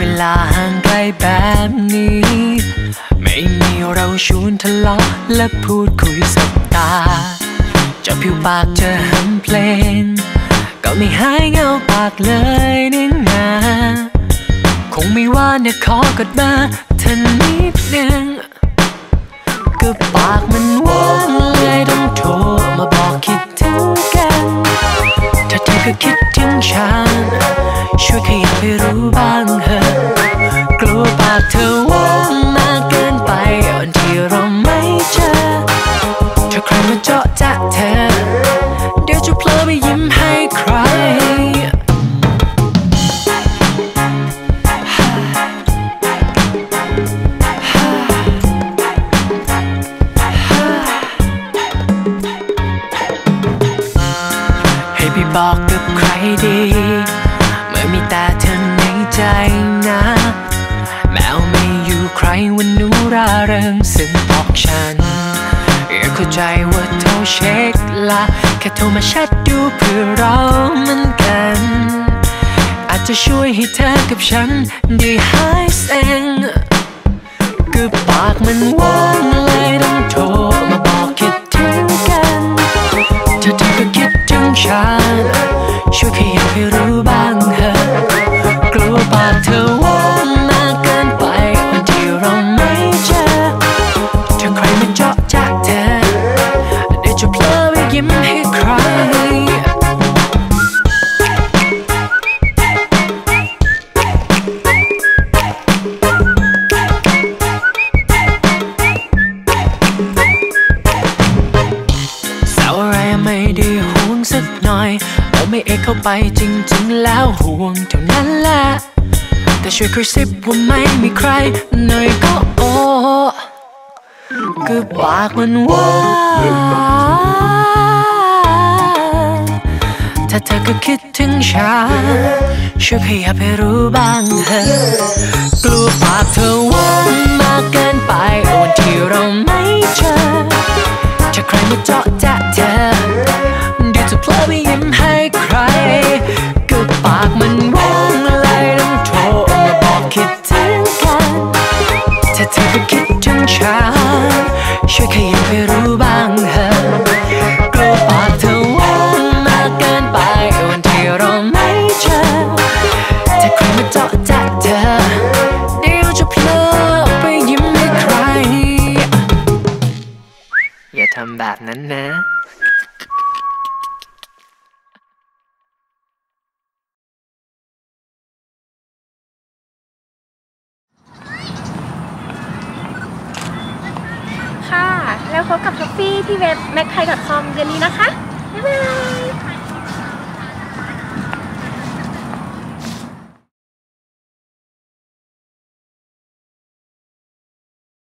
วลาห่างไกลแบบนี้ ไม่มีเราชวนทะเลาะและพูดคุยสบตา จะผิวปากจะหันเพลง ก็ไม่หายเงาปากเลยนี่นาคงไม่ว่าเนี่ยขอกดมาเธอนิดนึงก็ปากมันว่างเลยต้องโทรมาบอกคิดถึงกัน ถ้าเธอก็คิดถึงฉัน ช่วยขยับให้รู้บ้าง บอกกับใครดี เมื่อมีแต่เธอในใจนะ แมวไม่อยู่ใครวันนูราเริงซึ่งบอกฉันอยากเข้าใจว่าโทรเช็คละแค่โทรมาแชทดูเพื่อเรามือนกัน อาจจะช่วยให้เธอกับฉันได้หายเซ็งก็ปากมันว่างเลยต้องโทร อยโอ้ไม่เอกเข้าไปจริง ๆ แล้วห่วงเท่านั้นแหละ แต่ช่วยกระซิบว่าไม่มีใครหน่อยก็โอ้ก็ปากมันว่างถ้าเธอก็คิดถึงฉันช่วยขยับให้รู้บ้างเถอะกลัวปากเธอว่า ทำแบบนั้นนะค่ะแล้วพบกับท็อฟฟี่ที่เว็บ m a c k a i c o m เดือนนี้นะคะ บ๊ายบาย